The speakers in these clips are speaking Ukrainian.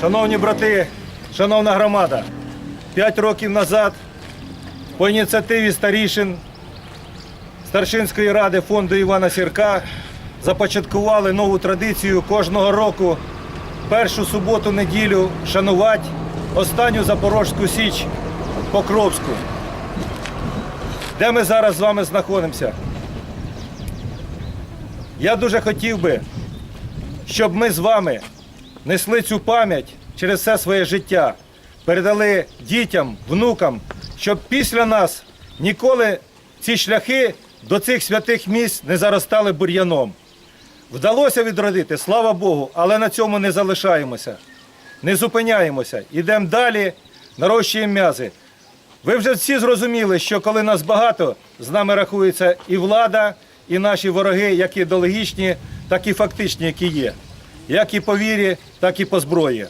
Шановні брати, шановна громада, п'ять років назад по ініціативі старішин Старшинської ради фонду Івана Сірка започаткували нову традицію кожного року першу суботу-неділю шанувати останню Запорозьку Січ Покровську. Де ми зараз з вами знаходимося? Я дуже хотів би, щоб ми з вами несли цю пам'ять через все своє життя, передали дітям, внукам, щоб після нас ніколи ці шляхи до цих святих місць не заростали бур'яном. Вдалося відродити, слава Богу, але на цьому не залишаємося. Не зупиняємося. Йдемо далі, нарощуємо м'язи. Ви вже всі зрозуміли, що коли нас багато, з нами рахується і влада, і наші вороги, як ідеологічні, так і фактичні, які є. Як і по вірі, так і по зброї.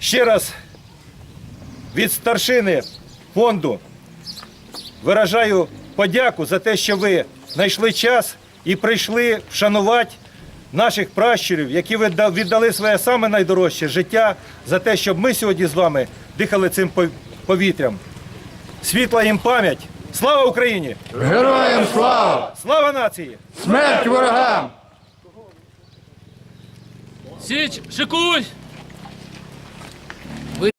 Ще раз від старшини фонду виражаю подяку за те, що ви знайшли час і прийшли вшанувати наших пращурів, які відда- віддали своє саме найдорожче життя за те, щоб ми сьогодні з вами дихали цим повітрям. Світла їм пам'ять. Слава Україні! Героям слава! Слава нації! Смерть ворогам! Січ, шикуй!